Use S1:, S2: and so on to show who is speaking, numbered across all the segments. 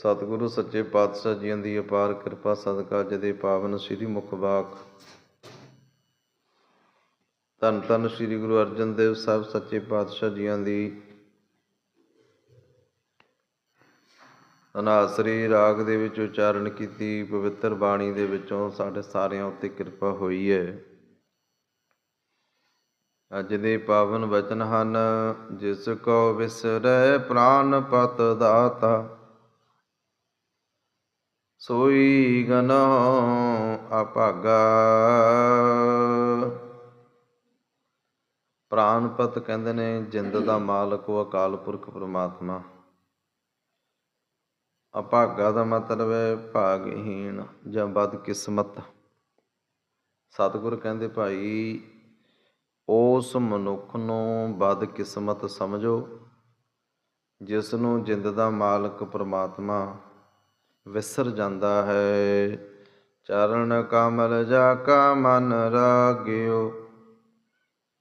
S1: ਸਤਿਗੁਰੂ ਸੱਚੇ ਪਾਤਸ਼ਾਹ ਜੀਆਂ ਦੀ ਅਪਾਰ ਕਿਰਪਾ ਸਦਕਾ ਜਦੇ ਪਾਵਨ ਸ੍ਰੀ ਮੁਖ ਬਾਕ ਧੰਨ ਧੰਨ ਸ੍ਰੀ ਗੁਰੂ ਅਰਜਨ ਦੇਵ ਸਾਹਿਬ ਸੱਚੇ ਪਾਤਸ਼ਾਹ ਜੀਆਂ ਦੀ ਅਨਾਸਰੀ ਰਾਗ ਦੇ ਵਿੱਚ ਉਚਾਰਨ ਕੀਤੀ, ਪਵਿੱਤਰ ਬਾਣੀ ਦੇ ਵਿੱਚੋਂ ਸਾਡੇ ਸਾਰਿਆਂ ਉੱਤੇ ਕਿਰਪਾ ਹੋਈ ਹੈ। ਅੱਜ ਦੇ ਪਾਵਨ ਵਚਨ ਹਨ, ਜਿਸ ਕੋ ਵਿਸਰੈ ਪ੍ਰਾਨ ਪਤ ਦਾਤਾ ਸੋਈ ਗਨ ਅਭਾਗਾ ਪ੍ਰਾਨਪਤ ਕਹਿੰਦੇ ਨੇ, ਜਿੰਦ ਦਾ ਮਾਲਕ ਉਹ ਅਕਾਲ ਪੁਰਖ ਪ੍ਰਮਾਤਮਾ। ਅਭਾਗਾ ਦਾ ਮਤਲਬ ਹੈ ਭਾਗਹੀਣ ਜਾਂ ਬਦ ਕਿਸਮਤ। ਸਤਿਗੁਰ ਕਹਿੰਦੇ, ਭਾਈ, ਉਸ ਮਨੁੱਖ ਨੂੰ ਬਦ ਕਿਸਮਤ ਸਮਝੋ ਜਿਸ ਨੂੰ ਜਿੰਦ ਦਾ ਮਾਲਕ ਪ੍ਰਮਾਤਮਾ ਵਿਸਰ ਜਾਂਦਾ ਹੈ। ਚਰਨ ਕਮਲ ਜਾ ਕਾ ਮਨ ਰਾਗਿਓ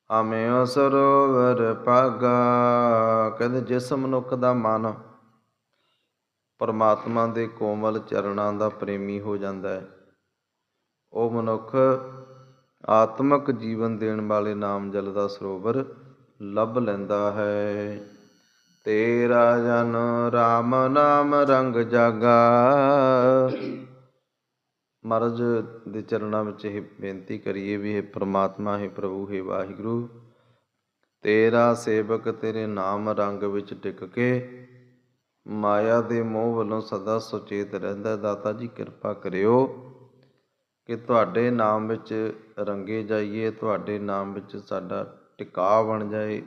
S1: ਆਮਿਓ ਸਰੋਵਰ ਪਾਗਾ ਕਹਿੰਦੇ ਜਿਸ ਮਨੁੱਖ ਦਾ ਮਨ ਪਰਮਾਤਮਾ ਦੇ ਕੋਮਲ ਚਰਨਾਂ ਦਾ ਪ੍ਰੇਮੀ ਹੋ ਜਾਂਦਾ ਹੈ, ਉਹ ਮਨੁੱਖ ਆਤਮਿਕ ਜੀਵਨ ਦੇਣ ਵਾਲੇ ਨਾਮ ਜਲ ਦਾ ਸਰੋਵਰ ਲੱਭ ਲੈਂਦਾ ਹੈ। ਤੇਰਾ ਜਨ RAM ਨਾਮ ਰੰਗ ਜਾਗਾ। ਮਰਜ਼ ਦੇ ਚਰਨਾਂ ਵਿੱਚ ਇਹ ਬੇਨਤੀ ਕਰੀਏ ਵੀ ਇਹ ਪ੍ਰਮਾਤਮਾ, ਹੈ ਪ੍ਰਭੂ, ਹੈ ਵਾਹਿਗੁਰੂ, ਤੇਰਾ ਸੇਵਕ ਤੇਰੇ ਨਾਮ ਰੰਗ ਵਿੱਚ ਟਿਕ ਕੇ ਮਾਇਆ ਦੇ ਮੋਹ ਵੱਲੋਂ ਸਦਾ ਸੁਚੇਤ ਰਹਿੰਦਾ ਦਾਤਾ ਜੀ, ਕਿਰਪਾ ਕਰਿਓ ਕਿ ਤੁਹਾਡੇ ਨਾਮ ਵਿੱਚ ਰੰਗੇ ਜਾਈਏ, ਤੁਹਾਡੇ ਨਾਮ ਵਿੱਚ ਸਾਡਾ ਟਿਕਾ ਬਣ ਜਾਏ।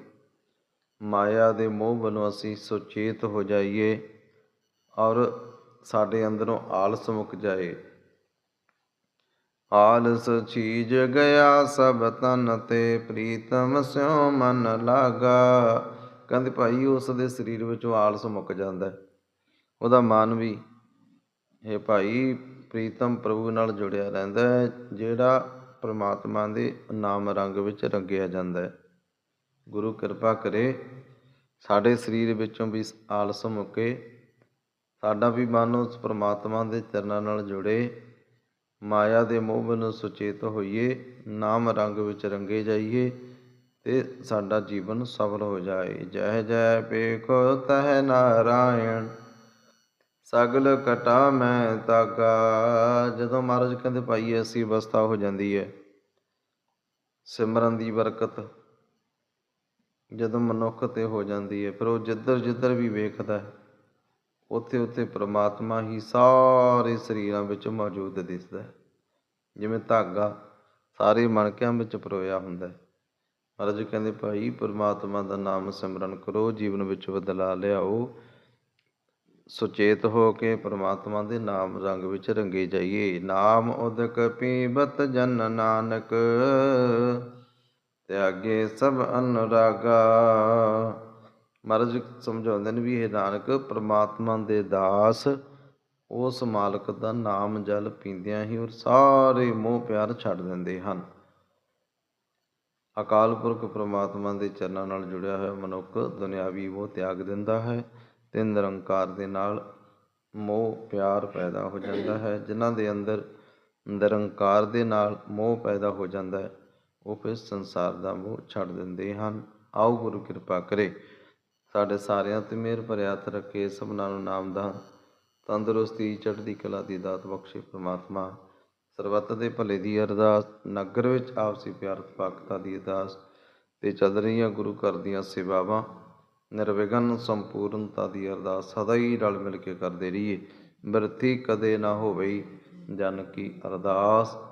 S1: ਮਾਇਆ ਦੇ ਮੋਹ ਵੱਲੋਂ ਅਸੀਂ ਸੁਚੇਤ ਹੋ ਜਾਈਏ ਔਰ ਸਾਡੇ ਅੰਦਰੋਂ ਆਲਸ ਮੁੱਕ ਜਾਏ। ਆਲਸ ਚੀਜ ਗਿਆ ਸਭ ਤਨ ਤੇ ਪ੍ਰੀਤਮ ਸਿਉ ਮਨ ਲਾਗਾ। ਕਹਿੰਦੇ ਭਾਈ, ਉਸ ਦੇ ਸਰੀਰ ਵਿੱਚੋਂ ਆਲਸ ਮੁੱਕ ਜਾਂਦਾ ਉਹਦਾ ਮਨ ਵੀ ਇਹ ਭਾਈ, ਪ੍ਰੀਤਮ ਪ੍ਰਭੂ ਨਾਲ ਜੁੜਿਆ ਰਹਿੰਦਾ ਹੈ, ਜਿਹੜਾ ਪ੍ਰਮਾਤਮਾ ਦੇ ਨਾਮ ਰੰਗ ਵਿੱਚ ਰੰਗਿਆ ਜਾਂਦਾ ਹੈ। ਗੁਰੂ ਕਿਰਪਾ ਕਰੇ, ਸਾਡੇ ਸਰੀਰ ਵਿੱਚੋਂ ਵੀ ਆਲਸ ਮੁੱਕੇ, ਸਾਡਾ ਵੀ ਮਨ ਉਸ ਪ੍ਰਮਾਤਮਾ ਦੇ ਚਰਨਾਂ ਨਾਲ ਜੁੜੇ, ਮਾਇਆ ਦੇ ਮੋਹ ਵੱਲੋਂ ਸੁਚੇਤ ਹੋਈਏ, ਨਾਮ ਰੰਗ ਵਿੱਚ ਰੰਗੇ ਜਾਈਏ ਤੇ ਸਾਡਾ ਜੀਵਨ ਸਫਲ ਹੋ ਜਾਏ। ਜੈ ਜੈ ਪੇਖੋ ਤਹ ਨਾਰਾਇਣ, ਸਗਲ ਕਟਾ ਮੈਂ ਤਾਗਾ ਜਦੋਂ ਮਹਾਰਾਜ ਕਹਿੰਦੇ ਭਾਈ ਐਸੀ ਅਵਸਥਾ ਹੋ ਜਾਂਦੀ ਹੈ, ਸਿਮਰਨ ਦੀ ਬਰਕਤ ਜਦੋਂ ਮਨੁੱਖ ਤੇ ਹੋ ਜਾਂਦੀ ਹੈ, ਫਿਰ ਉਹ ਜਿੱਧਰ ਜਿੱਧਰ ਵੀ ਵੇਖਦਾ ਹੈ, ਉੱਥੇ ਉੱਥੇ ਪ੍ਰਮਾਤਮਾ ਹੀ ਸਾਰੇ ਸਰੀਰਾਂ ਵਿੱਚ ਮੌਜੂਦ ਦਿਸਦਾ ਹੈ। ਜਿਵੇਂ ਧਾਗਾ ਸਾਰੇ ਮਣਕਿਆਂ ਵਿੱਚ ਪਰੋਇਆ ਹੁੰਦਾ ਹੈ। ਮਹਾਰਾਜ ਕਹਿੰਦੇ, ਭਾਈ, ਪ੍ਰਮਾਤਮਾ ਦਾ ਨਾਮ ਸਿਮਰਨ ਕਰੋ, ਜੀਵਨ ਵਿੱਚ ਬਦਲਾ ਲਿਆਓ। ਸੁਚੇਤ ਹੋ ਕੇ ਪ੍ਰਮਾਤਮਾ ਦੇ ਨਾਮ ਰੰਗ ਵਿੱਚ ਰੰਗੇ ਜਾਈਏ। ਨਾਮ ਉਦਕ ਪੀਬਤ ਜਨ ਨਾਨਕ। ਤਿਆਗੇ ਸਭ ਅਨੁਰਾਗਾ। ਮਹਾਰਾਜ ਸਮਝਾਉਂਦੇ ਨੇ ਵੀ ਇਹ ਨਾਨਕ, ਪ੍ਰਮਾਤਮਾ ਦੇ ਦਾਸ, ਉਸ ਮਾਲਕ ਦਾ ਨਾਮ ਜਲ ਪੀਂਦਿਆਂ ਹੀ ਔਰ ਸਾਰੇ ਮੋਹ ਪਿਆਰ ਛੱਡ ਦਿੰਦੇ ਹਨ। ਅਕਾਲ ਪੁਰਖ ਪ੍ਰਮਾਤਮਾ ਦੇ ਚਰਨਾਂ ਨਾਲ ਜੁੜਿਆ ਹੋਇਆ ਮਨੁੱਖ ਦੁਨਿਆਵੀ ਮੋਹ ਤਿਆਗ ਦਿੰਦਾ ਹੈ ਤੇ ਨਿਰੰਕਾਰ ਦੇ ਨਾਲ ਮੋਹ ਪਿਆਰ ਪੈਦਾ ਹੋ ਜਾਂਦਾ ਹੈ, ਜਿਨ੍ਹਾਂ ਦੇ ਅੰਦਰ ਨਿਰੰਕਾਰ ਦੇ ਨਾਲ ਮੋਹ ਪੈਦਾ ਹੋ ਜਾਂਦਾ ਹੈ। ਉਹ ਫਿਰ ਸੰਸਾਰ ਦਾ ਮੋਹ ਛੱਡ ਦਿੰਦੇ ਹਨ। ਆਓ ਗੁਰੂ ਕਿਰਪਾ ਕਰੇ। ਸਾਡੇ ਸਾਰਿਆਂ ਤੇ ਮਿਹਰ ਭਰਿਆ ਹੱਥ ਰੱਖੇ ਸਭਨਾਂ ਨੂੰ ਨਾਮ ਦਾ ਤੰਦਰੁਸਤੀ, ਚੜ੍ਹਦੀ ਕਲਾ ਦੀ ਦਾਤ ਬਖਸ਼ੇ ਪ੍ਰਮਾਤਮਾ। ਸਰਬੱਤ ਦੇ ਭਲੇ ਦੀ ਅਰਦਾਸ, ਨਗਰ ਵਿੱਚ ਆਪਸੀ ਪਿਆਰ ਪਾਕਤਾ ਦੀ ਅਰਦਾਸ ਤੇ ਚੱਲ ਰਹੀਆਂ ਗੁਰੂ ਘਰ ਦੀਆਂ ਸੇਵਾਵਾਂ, ਨਿਰਵਿਘਨ, ਸੰਪੂਰਨਤਾ ਦੀ ਅਰਦਾਸ ਸਦਾ ਹੀ ਰਲ ਮਿਲ ਕੇ ਕਰਦੇ ਰਹੀਏ। ਬਿਰਥੀ ਕਦੇ ਨਾ ਹੋਵੇ ਜਨ ਕੀ ਅਰਦਾਸ।